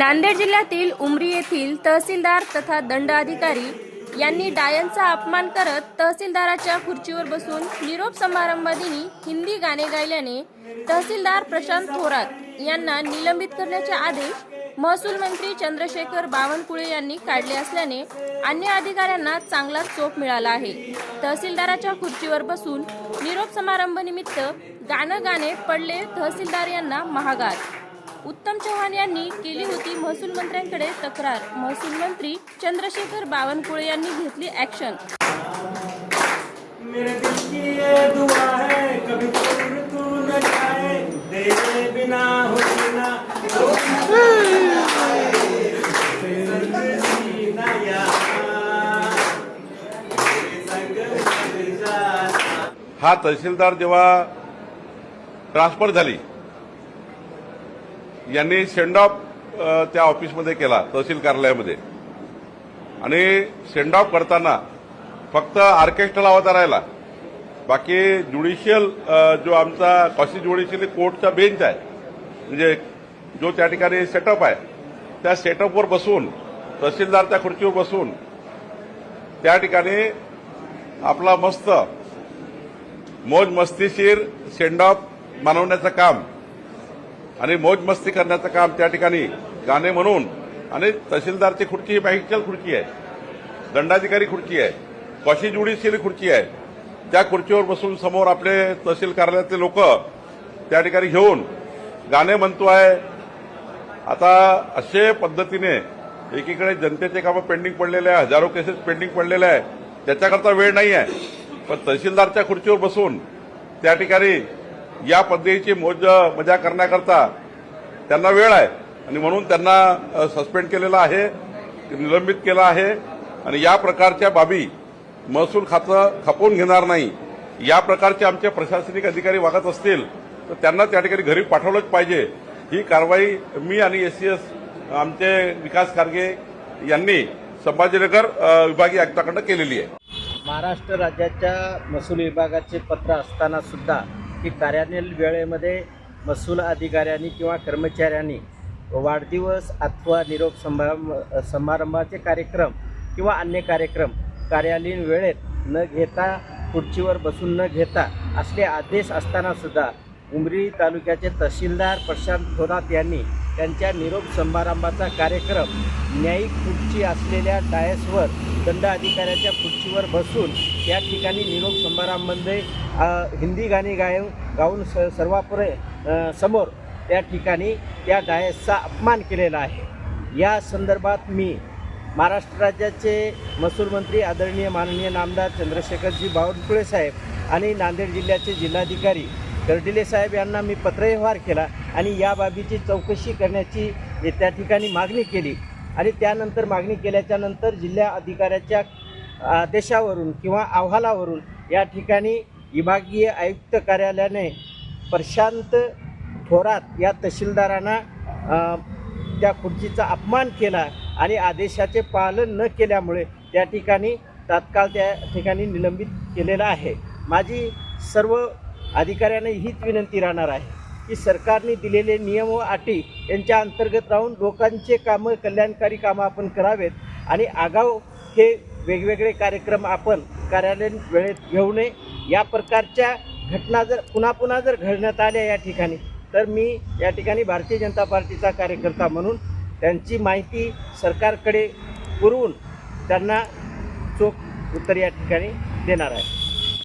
नांदेड जिल्ह्यातील उमरी येथील तहसीलदार तथा दंड अधिकारी यांनी डायनचा अपमान करत तहसीलदाराच्या खुर्चीवर बसून निरोप समारंभादिनी हिंदी गाणे गायल्याने तहसीलदार प्रशांत थोरात यांना निलंबित करण्याचे आदेश महसूल मंत्री चंद्रशेखर बावनकुळे यांनी काढले असल्याने अन्य अधिकाऱ्यांना चांगला चोप मिळाला आहे. तहसीलदाराच्या खुर्चीवर बसून निरोप समारंभनिमित्त गाणं गाणे पडले तहसीलदार यांना महागात. उत्तम चव्हाण यांनी केली होती महसूल मंत्र्यांकडे तक्रार महसूल मंत्री चंद्रशेखर बावनकुळे यांनी घेतली ऍक्शन मेरे दिल की ये दुआ है कभी दूर तू न जाए तेरे बिना हो जीना संग जीना यार, तेरे संग मर जाना। हा तहसीलदार जेव्हा ट्रान्सफर झाली यांनी सेंड ऑफ त्या ऑफिसमध्ये केला तहसील कार्यालयामध्ये. आणि सेंड ऑफ करताना फक्त ऑर्केस्ट्रा लावता राहिला. बाकी ज्युडिशियल जो आमचा कॉसी ज्युडिशियल कोर्टचा बेंच आहे म्हणजे जो त्या ठिकाणी सेटअप आहे त्या सेटअपवर बसून तहसीलदारच्या खुर्चीवर बसून त्या ठिकाणी आपला मस्त मौज मस्तीशीर सेंड ऑफ मानवण्याचं काम आणि मौजमस्ती करण्याचं काम त्या ठिकाणी गाणे म्हणून आणि तहसीलदारची खुर्ची ही बँकेची खुर्ची आहे दंडाधिकारी खुर्ची आहे कॉशी ज्युडिशियली खुर्ची आहे. त्या खुर्चीवर बसून समोर आपले तहसील कार्यालयातले लोक त्या ठिकाणी घेऊन गाणे म्हणतो आहे. आता असे पद्धतीने एकीकडे जनतेचे कामं पेंडिंग पडलेले आहे हजारो केसेस पेंडिंग पडलेले आहे. त्याच्याकरता वेळ नाही आहे पण तहसीलदारच्या खुर्चीवर बसून त्या ठिकाणी या पद्धतीची मोज मजा करण्याकरता त्यांना वेळ आहे. आणि म्हणून त्यांना सस्पेंड केलेला आहे निलंबित केलं आहे. आणि या प्रकारच्या बाबी महसूल खातं खपवून घेणार नाही. या प्रकारचे आमचे प्रशासनिक अधिकारी वागत असतील तर त्यांना त्या ठिकाणी घरी पाठवलंच पाहिजे. ही कारवाई मी आणि एस आमचे विकास खारगे यांनी संभाजीनगर विभागीय आयुक्ताकडनं केलेली आहे. महाराष्ट्र राज्याच्या महसूल विभागाचे पत्र असताना सुद्धा की कार्यालयीन वेळेमध्ये महसूल अधिकाऱ्यांनी किंवा कर्मचाऱ्यांनी वाढदिवस अथवा निरोप समारंभ समारंभाचे कार्यक्रम किंवा अन्य कार्यक्रम कार्यालयीन वेळेत न घेता खुर्चीवर बसून न घेता असले आदेश असतानासुद्धा उमरी तालुक्याचे तहसीलदार प्रशांत थोरात यांनी त्यांच्या निरोप समारंभाचा कार्यक्रम न्यायिक खुर्ची असलेल्या डायसवर दंड अधिकाऱ्याच्या खुर्चीवर बसून त्या ठिकाणी निरोप समारंभामध्ये हिंदी गाणी गाय गाऊन स सर्वापुरे समोर त्या ठिकाणी त्या डायसचा अपमान केलेला आहे. या संदर्भात मी महाराष्ट्र राज्याचे महसूल मंत्री आदरणीय माननीय नामदार चंद्रशेखरजी बावनकुळे साहेब आणि नांदेड जिल्ह्याचे जिल्हाधिकारी कर्डिले साहेब यांना मी पत्रव्यवहार केला आणि या बाबीची चौकशी करण्याची त्या ठिकाणी मागणी केली. आणि त्यानंतर मागणी केल्याच्यानंतर जिल्हा अधिकाऱ्याच्या आदेशावरून किंवा अहवालावरून या ठिकाणी विभागीय आयुक्त कार्यालयाने प्रशांत थोरात या तहसीलदारांना त्या खुर्चीचा अपमान केला आणि आदेशाचे पालन न केल्यामुळे त्या ठिकाणी तात्काळ त्या ठिकाणी निलंबित केलेलं आहे. माझी सर्व अधिकाऱ्यांना हीच विनंती राहणार आहे की सरकारने दिलेले नियम व अटी यांच्या अंतर्गत राहून लोकांचे कामं कल्याणकारी कामं आपण करावेत आणि आगाऊ हे वेगवेगळे कार्यक्रम आपण कार्यालयीन वेळेत घेऊ नये. या प्रकारच्या घटना जर पुन्हा पुन्हा जर घडण्यात आल्या या ठिकाणी तर मी या ठिकाणी भारतीय जनता पार्टीचा कार्यकर्ता म्हणून त्यांची माहिती सरकारकडे पुरवून त्यांना चोख उत्तर या ठिकाणी देणार आहे.